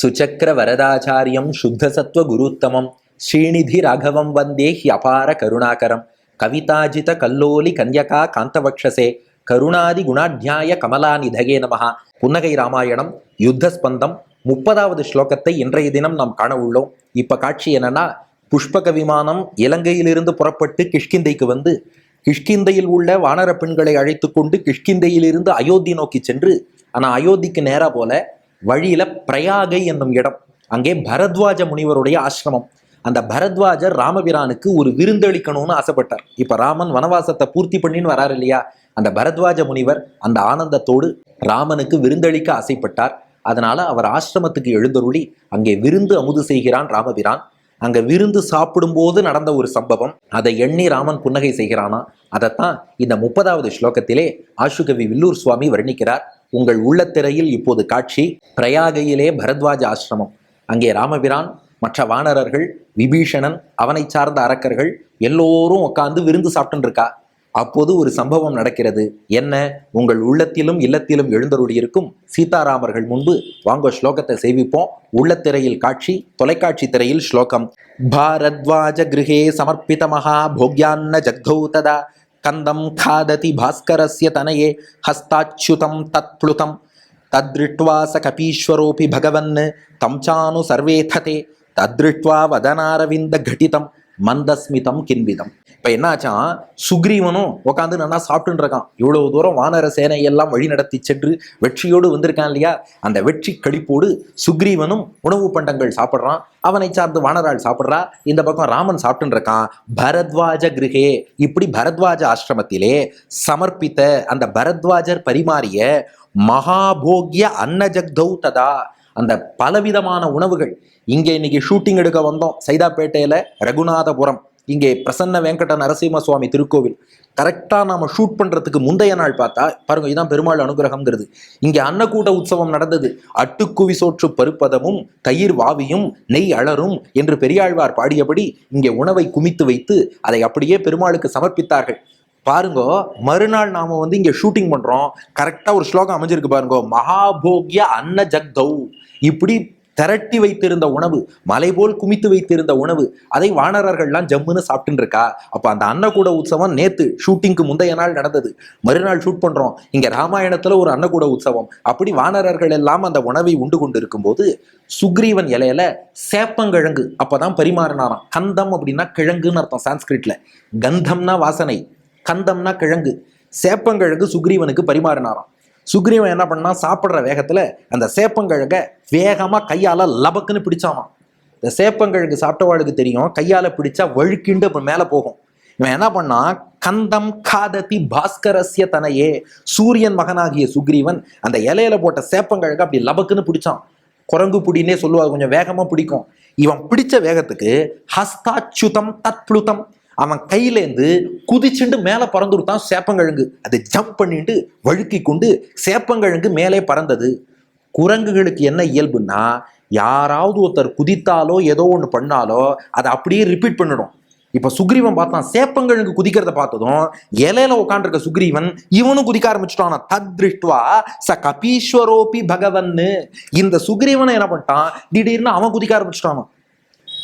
சுச்சக்கர வரதாச்சாரியம் சுத்த குருத்தமம். ஸ்ரீநிதி ராகவம் வந்தே ஹியபார கருணாகரம். கவிதாஜித கல்லோலி கன்யகா காந்தவக்ஷசே. கருணாதி குணாத்தியாய கமலாநிதகே நமஹா. புன்னகை ராமாயணம் யுத்தஸ்பந்தம் முப்பதாவது ஸ்லோகத்தை இன்றைய தினம் நாம் காண உள்ளோம். இப்ப காட்சி என்னன்னா புஷ்பக விமானம் இலங்கையிலிருந்து புறப்பட்டு கிஷ்கிந்தைக்கு வந்து கிஷ்கிந்தையில் உள்ள வானர பெண்களை அழைத்து கொண்டு கிஷ்கிந்தையிலிருந்து அயோத்தி நோக்கி சென்று ஆனால் அயோத்திக்கு நேராக போல வழியில பிரயாகை என்னும் இடம். அங்கே பரத்வாஜ முனிவருடைய ஆசிரமம். அந்த பரத்வாஜர் ராமபிரானுக்கு ஒரு விருந்தளிக்கணும்னு ஆசைப்பட்டார். இப்ப ராமன் வனவாசத்தை பூர்த்தி பண்ணின்னு வராரு இல்லையா? அந்த பரத்வாஜ முனிவர் அந்த ஆனந்தத்தோடு ராமனுக்கு விருந்தளிக்க ஆசைப்பட்டார். அதனால அவர் ஆசிரமத்துக்கு எழுந்தருளி அங்கே விருந்து அமுது செய்கிறான் ராமபிரான். அங்க விருந்து சாப்பிடும்போது நடந்த ஒரு சம்பவம். அதை எண்ணி ராமன் புன்னகை செய்கிறானா? அதைத்தான் இந்த முப்பதாவது ஸ்லோகத்திலே ஆஷுகவி வில்லூர் சுவாமி வர்ணிக்கிறார். உங்கள் உள்ளத்திரையில் இப்போது காட்சி பிரயாகையிலே பரத்வாஜ ஆசிரமம். அங்கே ராமபிரான் மற்ற வானரர்கள் விபீஷணன் அவனை சார்ந்த அரக்கர்கள் எல்லோரும் உட்காந்து விருந்து சாப்பிட்டுன்னு இருக்கா அப்போது ஒரு சம்பவம் நடக்கிறது. என்ன? உங்கள் உள்ளத்திலும் இல்லத்திலும் எழுந்தருளியிருக்கும் சீதாராமர்கள் முன்பு வாங்க ஸ்லோகத்தை சேவிப்போம். உள்ளத்திரையில் காட்சி தொலைக்காட்சி திரையில் ஸ்லோகம். பாரத்வாஜ கிருஹே சமர்ப்பித மகா போக்யான்ன ஜக்தௌ ததா. కందం ఖాదతి భాస్కరస్య తనయే హస్తాచ్యుతం తత్ప్లుతం. తదృట్వా స కపీశ్వరోపి భగవన్ తం చాను సర్వేథతే. తదృట్వా వదనారవింద மந்தஸ்மிதம் கின்விதம். இப்போ என்னாச்சான் சுக்ரீவனும் உட்காந்து நல்லா சாப்பிட்டுன்னு இருக்கான். இவ்வளவு தூரம் வானர சேனையெல்லாம் வழி நடத்தி சென்று வெற்றியோடு வந்திருக்கான் இல்லையா? அந்த வெற்றி கழிப்போடு சுக்ரீவனும் உணவு பண்டங்கள் சாப்பிட்றான். அவனை சார்ந்து வானராள் சாப்பிட்றா. இந்த பக்கம் ராமன் சாப்பிட்டுன்னு இருக்கான். பரத்வாஜ கிருகே. இப்படி பரத்வாஜ ஆசிரமத்திலே சமர்ப்பித்த அந்த பரத்வாஜர் பரிமாறிய மகாபோக்ய அன்னஜக்தௌ ததா. அந்த பலவிதமான உணவுகள். இங்கே இன்னைக்கு ஷூட்டிங் எடுக்க வந்தோம். சைதாப்பேட்டையில் ரகுநாதபுரம். இங்கே பிரசன்ன வெங்கட நரசிம்ம சுவாமி திருக்கோவில் கரெக்டாக நாம் ஷூட் பண்ணுறதுக்கு முந்தைய நாள் பார்த்தா பாருங்க இதுதான் பெருமாள் அனுகிரகம்ங்கிறது. இங்கே அன்னக்கூட்ட உற்சவம் நடந்தது. அட்டுக்குவி சோற்று பருப்பதமும் தயிர் வாவியும் நெய் அலரும் என்று பெரியாழ்வார் பாடியபடி இங்கே உணவை குமித்து வைத்து அதை அப்படியே பெருமாளுக்கு சமர்ப்பித்தார்கள். பாருங்க மறுநாள் நாம வந்து இங்க ஷூட்டிங் பண்றோம். கரெக்டா ஒரு ஸ்லோகம் அமைஞ்சிருக்கு பாருங்க. மகாபோக்ய அன்ன ஜக்தௌ. இப்படி திரட்டி வைத்திருந்த உணவு மலை போல் குமித்து வைத்திருந்த உணவு அதை வானரர்கள்லாம் ஜம்முன்னு சாப்பிட்டுருக்கா இருக்கா? அந்த அன்னக்கூட உற்சவம் நேத்து ஷூட்டிங்க்கு முந்தைய நாள் நடந்தது. மறுநாள் ஷூட் பண்றோம். இங்க ராமாயணத்துல ஒரு அன்னக்கூட உற்சவம். அப்படி வானரர்கள் எல்லாம் அந்த உணவை உண்டு கொண்டு இருக்கும்போது சுக்ரீவன் இலையில சேப்பங்கிழங்கு அப்பதான் பரிமாறினாராம். கந்தம் அப்படின்னா கிழங்குன்னு அர்த்தம் சான்ஸ்கிரிட்ல. கந்தம்னா வாசனை. கந்தம்னா கிழங்கு. சேப்பங்கிழங்கு சுக்ரீவனுக்கு பரிமாறினாராம். சுக்ரீவன் என்ன பண்ணா சாப்பிட்ற வேகத்தில் அந்த சேப்பங்கிழங்க வேகமாக கையால் லபக்குன்னு பிடிச்சாமா இந்த சேப்பங்கிழங்கு சாப்பிட்டவாளுக்கு தெரியும் கையால் பிடிச்சா வழுக்கிண்டு அப்புறம் மேலே போகும். இவன் என்ன பண்ணா கந்தம் காததி பாஸ்கரஸ்ய தனையே சூரியன் மகனாகிய சுக்ரீவன் அந்த இலையில போட்ட சேப்பங்கிழங்க அப்படி லபக்குன்னு பிடிச்சான். குரங்கு புடின்னே சொல்லுவாங்க கொஞ்சம் வேகமாக பிடிக்கும். இவன் பிடிச்ச வேகத்துக்கு ஹஸ்தாச்சுதம் தத்ப்ளுதம் அவன் கையிலேருந்து குதிச்சுண்டு மேலே பறந்துருத்தான் சேப்பங்கிழங்கு. அது ஜம்ப் பண்ணிட்டு வழுக்கி கொண்டு சேப்பங்கிழங்கு மேலே பறந்தது. குரங்குகளுக்கு என்ன இயல்புன்னா யாராவது ஒருத்தர் குதித்தாலோ ஏதோ ஒன்று பண்ணாலோ அதை அப்படியே ரிப்பீட் பண்ணிடும். இப்போ சுக்ரீவன் பார்த்தான். சேப்பங்கிழங்கு குதிக்கிறத பார்த்ததும் இலையில உட்காந்துருக்க சுக்ரீவன் இவனும் குதிக்க ஆரம்பிச்சிட்டான். தத்ருஷ்டுவா ச கபீஸ்வரோபி பகவன்னு. இந்த சுக்ரீவனை என்ன பண்ணிட்டான்? திடீர்னு அவன் குதிக்க ஆரம்பிச்சிட்டான்.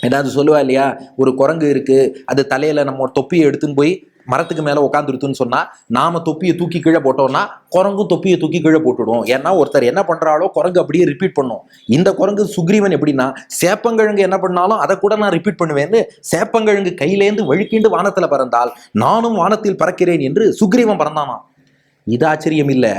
ஏதாவது சொல்லுவா இல்லையா? ஒரு குரங்கு இருக்கு. அது தலையில நம்ம தொப்பியை எடுத்துன்னு போய் மரத்துக்கு மேலே உட்காந்துருத்துன்னு சொன்னால் நாம தொப்பியை தூக்கி கீழே போட்டோம்னா குரங்கும் தொப்பியை தூக்கி கீழே போட்டுடும். ஏன்னா ஒருத்தர் என்ன பண்ணுறாலோ குரங்கு அப்படியே ரிப்பீட் பண்ணும். இந்த குரங்கு சுக்ரீவன் எப்படின்னா சேப்பங்கிழங்கு என்ன பண்ணாலும் அதை கூட நான் ரிப்பீட் பண்ணுவேன்னு சேப்பங்கிழங்கு கையிலேருந்து வழுக்கிண்டு வானத்தில் பறந்தால் நானும் வானத்தில் பறக்கிறேன் என்று சுக்ரீவன் பறந்தானாம். இது ஆச்சரியம் இல்லை.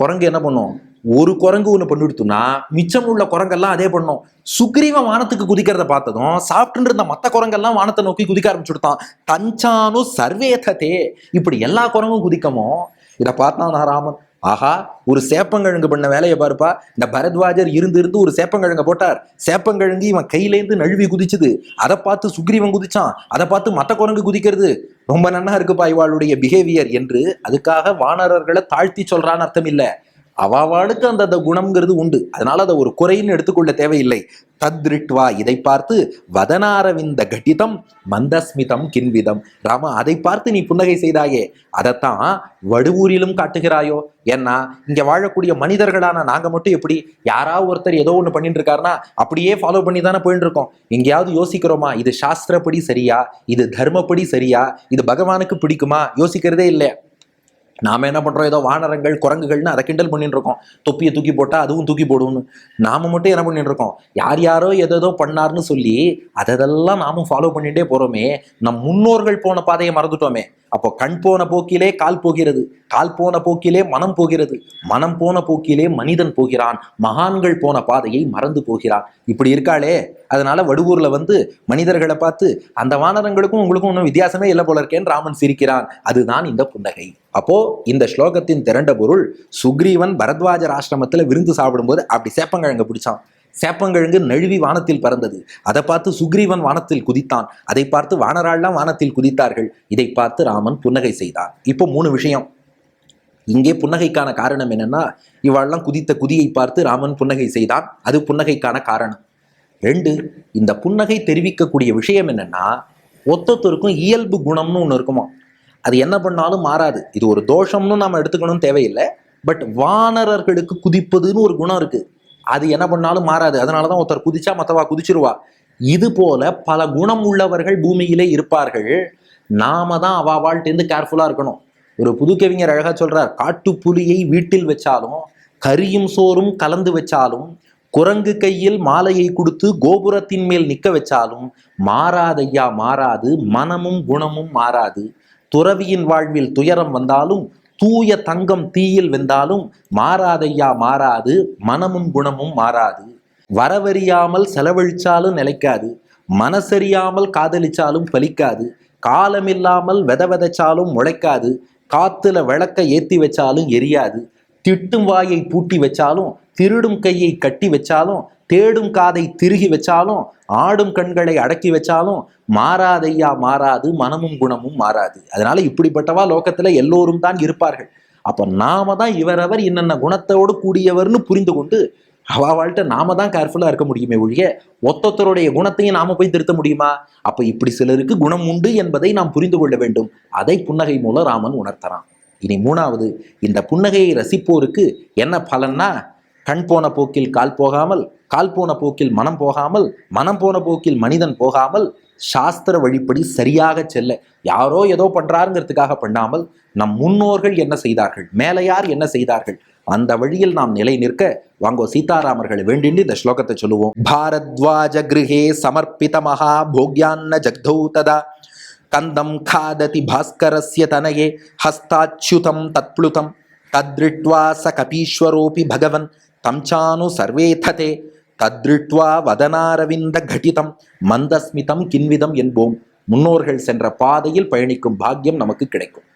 குரங்கு என்ன பண்ணும்? ஒரு குரங்கு ஒன்று பண்ணிடுத்துனா மிச்சம் உள்ள குரங்கெல்லாம் அதே பண்ணும். சுக்ரீவன் வானத்துக்கு குதிக்கிறத பார்த்ததும் சாப்பிட்டு இருந்த மற்ற குரங்கெல்லாம் வானத்தை நோக்கி குதிக்க ஆரம்பிச்சுடுத்தான். தஞ்சானு சர்வேததே. இப்படி எல்லா குரங்கும் குதிக்கமோ? இதை பார்த்தான் ராமன். ஆஹா ஒரு சேப்பங்கிழங்கு பண்ண வேலையை பாருப்பா. இந்த பரத்வாஜர் இருந்து இருந்து ஒரு சேப்பங்கிழங்க போட்டார். சேப்பங்கிழங்கு இவன் கையிலேருந்து நழுவி குதிச்சுது. அதை பார்த்து சுக்ரீவன் குதிச்சான். அதை பார்த்து மற்ற குரங்கு குதிக்கிறது. ரொம்ப நன்னா இருக்குப்பா இவாளுடைய பிஹேவியர் என்று அதுக்காக வானரர்களை தாழ்த்தி சொல்றான்னு அர்த்தம் இல்லை. அவாவாளுக்கு அந்த அந்த குணம்ங்கிறது உண்டு. அதனால அதை ஒரு குறைன்னு எடுத்துக்கொள்ள தேவையில்லை. தத்ரிட்வா இதை பார்த்து வதனாரவிந்த கட்டிதம் மந்தஸ்மிதம் கின்விதம் ராமா அதை பார்த்து நீ புன்னகை செய்தாயே அதைத்தான் வடுவூரிலும் காட்டுகிறாயோ? ஏன்னா இங்க வாழக்கூடிய மனிதர்களான நாங்க மட்டும் எப்படி யாராவது ஒருத்தர் ஏதோ ஒன்று பண்ணிட்டு இருக்காருன்னா அப்படியே ஃபாலோ பண்ணி தானே போயிட்டு இருக்கோம் எங்கேயாவது யோசிக்கிறோமா இது சாஸ்திரப்படி சரியா? இது தர்மப்படி சரியா? இது பகவானுக்கு பிடிக்குமா? யோசிக்கிறதே இல்லை நாம என்ன பண்றோம்? ஏதோ வானரங்கள் குரங்குகள்னு அதை கிண்டல் பண்ணிட்டு இருக்கோம். தொப்பியை தூக்கி போட்டா அதுவும் தூக்கி போடுவோம்னு நாம மட்டும் என்ன பண்ணிட்டு இருக்கோம்? யார் யாரோ எதோ பண்ணார்னு சொல்லி அதெல்லாம் நாமும் ஃபாலோ பண்ணிட்டே போறோமே. நம் முன்னோர்கள் போன பாதையை மறந்துட்டோமே. அப்போ கண் போன போக்கிலே கால் போகிறது. கால் போன போக்கிலே மனம் போகிறது. மனம் போன போக்கிலே மனிதன் போகிறான். மகான்கள் போன பாதையை மறந்து போகிறான். இப்படி இருக்காளே. அதனால வடுவூர்ல வந்து மனிதர்களை பார்த்து அந்த வானரங்களுக்கும் உங்களுக்கும் ஒன்றும் வித்தியாசமே இல்லை போல இருக்கேன்னு ராமன் சிரிக்கிறான். அதுதான் இந்த புன்னகை. அப்போ இந்த ஸ்லோகத்தின் திரண்ட பொருள் சுக்ரீவன் பரத்வாஜர் ஆசிரமத்துல விருந்து சாப்பிடும்போது அப்படி சேப்பங்கிழங்க பிடிச்சான். சேப்பங்கிழங்கு நழுவி வானத்தில் பறந்தது. அதை பார்த்து சுக்ரீவன் வானத்தில் குதித்தான். அதை பார்த்து வானராள்லாம் வானத்தில் குதித்தார்கள். இதை பார்த்து ராமன் புன்னகை செய்தான் இப்போ மூணு விஷயம். இங்கே புன்னகைக்கான காரணம் என்னன்னா இவாள்லாம் குதித்த குதியை பார்த்து ராமன் புன்னகை செய்தான். அது புன்னகைக்கான காரணம். ரெண்டு இந்த புன்னகை தெரிவிக்கக்கூடிய விஷயம் என்னன்னா ஒத்தொத்தருக்கும் இயல்பு குணம்னு ஒன்று இருக்குமா? அது என்ன பண்ணாலும் மாறாது. இது ஒரு தோஷம்னு நம்ம எடுத்துக்கணும்னு தேவையில்லை. பட் வானரர்களுக்கு குதிப்பதுன்னு ஒரு குணம் இருக்குது அது என்ன பண்ணாலும் மாறாது. அதனால தான் ஒருத்தர் குதிச்சா மற்றவா குதிச்சிருவா. இது போல பல குணம் உள்ளவர்கள் பூமியிலே இருப்பார்கள். நாம தான் அவா வாழ்ட்டேருந்து கேர்ஃபுல்லாக இருக்கணும். ஒரு புது கவிஞர் அழகாக சொல்கிறார் காட்டுப்புலியை வீட்டில் வச்சாலும் கரியும் சோறும் கலந்து வச்சாலும் குரங்கு கையில் மாலையை கொடுத்து கோபுரத்தின் மேல் நிற்க வச்சாலும் மாறாதையா மாறாது மனமும் குணமும் மாறாது. துறவியின் வாழ்வில் துயரம் வந்தாலும் தூய தங்கம் தீயில் வெந்தாலும் மாறாதையா மாறாது மனமும் குணமும் மாறாது. வரவறியாமல் செலவழிச்சாலும் நிலைக்காது மனசறியாமல் காதலிச்சாலும் பலிக்காது காலமில்லாமல் வித விதைச்சாலும் முளைக்காது காத்துல விளக்க ஏத்தி வச்சாலும் எரியாது திட்டும் வாயை பூட்டி வச்சாலும் திருடும் கையை கட்டி வச்சாலும் தேடும் காதை திருகி வச்சாலும் ஆடும் கண்களை அடக்கி வச்சாலும் மாறாதையா மாறாது மனமும் குணமும் மாறாது. அதனால இப்படிப்பட்டவா லோகத்துல எல்லோரும் தான் இருப்பார்கள். அப்ப நாம தான் இவரவர் என்னென்ன குணத்தோடு கூடியவர்னு புரிந்து கொண்டு அவ வாழ்க்கை நாம தான் கேர்ஃபுல்லாக இருக்க முடியுமே ஒழிய ஒத்தொத்தருடைய குணத்தையும் நாம போய் திருத்த முடியுமா? அப்ப இப்படி சிலருக்கு குணம் உண்டு என்பதை நாம் புரிந்து கொள்ள வேண்டும். அதை புன்னகை மூலம் ராமன் உணர்த்தறான். இனி மூணாவது இந்த புன்னகையை ரசிப்போருக்கு என்ன பலன்னா கண் போன போக்கில் கால் போகாமல் கால் போன போக்கில் மனம் போகாமல் மனம் போன போக்கில் மனிதன் போகாமல் சாஸ்திர வழிப்படி சரியாக செல்ல யாரோ ஏதோ பண்றாருங்கிறதுக்காக பண்ணாமல் நம் முன்னோர்கள் என்ன செய்தார்கள் மேலையார் என்ன செய்தார்கள் அந்த வழியில் நாம் நிலை நிற்க வாங்கோ சீதாராமர்களை வேண்டிண்டு இந்த ஸ்லோகத்தை சொல்லுவோம். பாரத்வாஜ கிரகே சமர்ப்பிதமஹா போக்யான்ன ஜக்தௌ ததா கந்தம் காததி பாஸ்கரஸ்ய தனயே ஹஸ்தாச்சுதம் தத்ப்ளுதம் தத்ருட்வா ச கபீஸ்வரோபி பகவன் தம்சானு சர்வே தத்ருட்வா வதனாரவிந்த கட்டிதம் மந்தஸ்மிதம் கின்விதம் என்போம்। முன்னோர்கள் சென்ற பாதையில் பயணிக்கும் பாக்கியம் நமக்கு கிடைக்கும்.